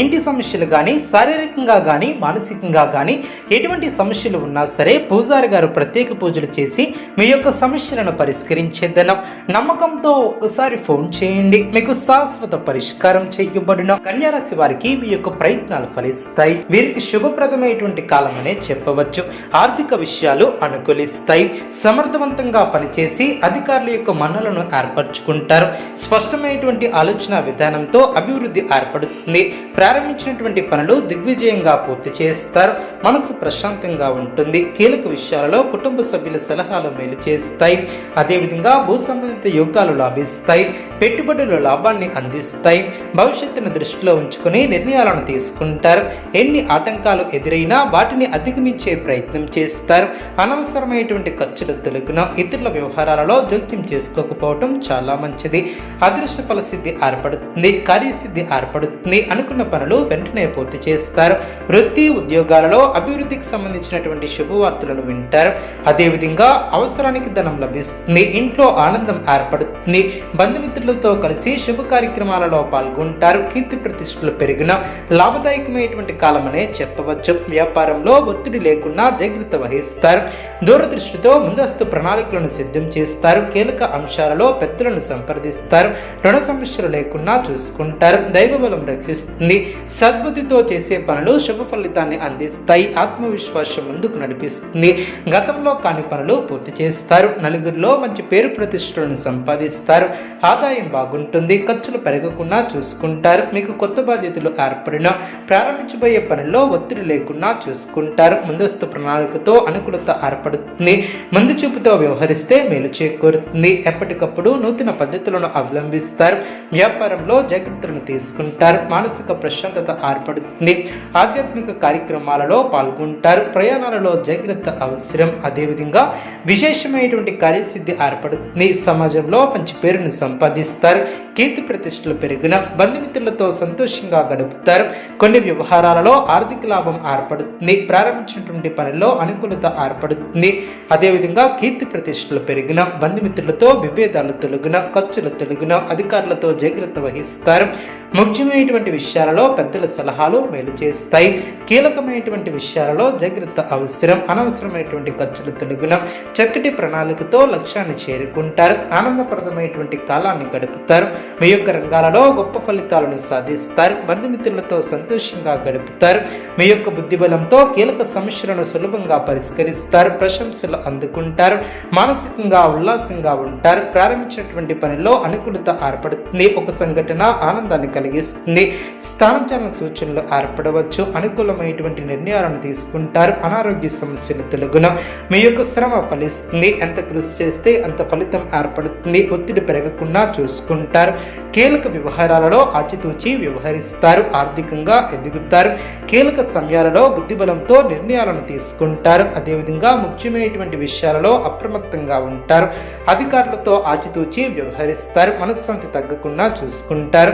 ఇంటి సమస్యలు కానీ శారీరకంగా కానీ మానసికంగా కానీ ఎటువంటి సమస్యలు ఉన్నా సరే పూజారి గారు ప్రత్యేక పూజలు చేసి మీ యొక్క సమస్యలను పరిష్కరించేద్దనం. నమ్మకంతో ఒక్కసారి ఫోన్ చేయండి. మీకు శాశ్వత పరిష్కారం చేయబడిన. కన్యారాశి వారికి మీ యొక్క ప్రయత్నాలు ఫలిస్తాయి. వీరికి శుభప్రదమైనటువంటి కాలం అనే చెప్పవచ్చు. ఆర్థిక విషయాలు అనుకూలిస్తాయి. సమర్థవంతంగా పనిచేసి అధికారుల యొక్క మన్నలను ఏర్పరచుకుంటారు. స్పష్టమైనటువంటి ఆలోచన విధానంతో అభివృద్ధి ఏర్పడుతుంది. ప్రారంభించినటువంటి పనులు దిగ్విజయంగా పూర్తి చేస్తారు. మనసు ప్రశాంతంగా ఉంటుంది. కీలక విషయాలలో కుటుంబ సభ్యుల సలహాలు మేలు చేస్తాయి. అదేవిధంగా భూ సంబంధిత యోగాలు లాభిస్తాయి. పెట్టుబడుల లాభాన్ని అందిస్తాయి. భవిష్యత్తును దృష్టిలో ఉంచుకుని నిర్ణయాలను తీసుకుంటారు. ఎన్ని ఆటంకాలు ఎదురైనా వాటిని అధిగమించే ప్రయత్నం చేస్తారు. అనవసరమైనటువంటి ఖర్చులు తొలగిన ఇతరుల వ్యవహారాలలో జోక్యం చేసుకోకపోవటం చాలా మంచిది. అదృష్ట ఫలసిద్ధి ఏర్పడుతుంది. కార్యసిద్ధి ఏర్పడుతుంది అనుకున్న పనులు వెంటనే పూర్తి చేస్తారు. వృత్తి ఉద్యోగాలలో అభివృద్ధికి సంబంధించినటువంటి శుభవార్తలను వింటారు. అదేవిధంగా అవసరానికి ధనం లభిస్తుంది. ఇంట్లో ఆనందం ఏర్పడుతుంది. బంధుమిత్రులతో కలిసి శుభ కార్యక్రమాలలో పాల్గొంటారు. కీర్తి ప్రతిష్టలు పెరిగిన లాభదాయకమైనటువంటి కాలమనే చెప్పవచ్చు. వ్యాపారంలో ఒత్తిడి లేకుండా జాగ్రత్త వహిస్తారు. దూరదృష్టితో ముందస్తు ప్రణాళికలను సిద్ధం చేస్తారు. కీలక అంశాలలో పెద్దలను సంప్రదిస్తారు. రుణ సమస్యలు లేకుండా చూసుకుంటారు. దైవబలం రక్షిస్తుంది. సద్బుద్ధితో చేసే పనులు శుభ ఫలితాన్ని అందిస్తాయి. ఆత్మవిశ్వాసం ముందుకు నడిపిస్తుంది. గతంలో కాని పనులు పూర్తి చేస్తారు. నలుగురిలో మంచి పేరు ప్రతిష్టలను సంపాదిస్తారు. ఆదాయం బాగుంటుంది. ఖర్చులు పెరగకుండా చూసుకుంటారు. మీకు కొత్త బాధ్యతలు ఏర్పడిన ప్రారంభించబోయే పనుల్లో ఒత్తిడి లేకుండా చూసుకుంటారు. ముందస్తు ప్రణాళికతో అనుకూలత ఏర్పడుతుంది. ముందు చూపుతో వ్యవహరిస్తే మేలు చేకూరుతుంది. ఎప్పటికప్పుడు నూతన పద్ధతులను అవలంబిస్తారు. వ్యాపారంలో జాగ్రత్తలను తీసుకుంటారు. మానసిక ప్రశాంతత ఏర్పడుతుంది. ఆధ్యాత్మిక కార్యక్రమాలలో పాల్గొంటారు. ప్రయాణాలలో జాగ్రత్త అవసరం. అదేవిధంగా విశేషమైనటువంటి కార్యసిద్ధి ఏర్పడుతుంది. సమాజంలో మంచి పేరును సంపాదిస్తారు. కీర్తి ప్రతిష్టలు పెరిగిన బంధుమిత్రులతో సంతోషంగా గడుపుతారు. కొన్ని వ్యవహారాలలో ఆర్థిక లాభం ఏర్పడుతుంది. ప్రారంభించినటువంటి పనుల్లో అనుకూలత ఏర్పడుతుంది. అదేవిధంగా కీర్తి ప్రతిష్టలు పెరిగిన బంధుమిత్రులతో విభేదాలు తొలగిన ఖర్చులు తొలగిన అధికారులతో జాగ్రత్త వహిస్తారు. ముఖ్యమైనటువంటి విషయాలలో పెద్దల సలహాలు మేలు చేస్తాయి. కీలకమైనటువంటి విషయాలలో జాగ్రత్త అవసరం. అనవసరమైనటువంటి ఖర్చులు తొలగిన చక్కటి ప్రణాళికతో లక్ష్యాన్ని చేరుకుంటారు. ఆనందప్రదమైనటువంటి కాలాన్ని గడుపుతారు. మీ యొక్క రంగాలలో గొప్ప ఫలితాలను సాధిస్తారు. బంధుమిత్రులతో సంతోషంగా గడుపుతారు. మీ యొక్క బుద్ధిబలంతో కీలక సమస్యలను సులభంగా పరిష్కరిస్తారు. ప్రశంసలు అందుకుంటారు. మానసికంగా ఉల్లాసంగా ఉంటారు. ప్రారంభించినటువంటి పనిలో అనుకూలత ఏర్పడుతుంది. ఒక సంఘటన ఆనందాన్ని కలిగిస్తుంది. స్థానచలన సూచనలు ఏర్పడవచ్చు. అనుకూలమైనటువంటి నిర్ణయాలను తీసుకుంటారు. అనారోగ్య సమస్యలు తొలగున. మీ యొక్క శ్రమ ఫలిస్తుంది. ఎంత కృషి చేస్తే అంత ఫలితం ఏర్పడుతుంది. ఒత్తిడి పెరగకుండా చూసుకుంటారు. కీలక వ్యవహారాలలో ఆచితూచి వ్యవహరిస్తారు. ఆర్థికంగా ఎదుగుతారు. కీలక సమయాలలో బుద్ధిబలంతో నిర్ణయాలను తీసుకుంటారు. అదేవిధంగా ముఖ్యమైనటువంటి విషయాలలో అప్రమత్తంగా ఉంటారు. అధికారులతో ఆచితూచి వ్యవహరిస్తారు. మనశ్శాంతి తగ్గకుండా చూసుకుంటారు.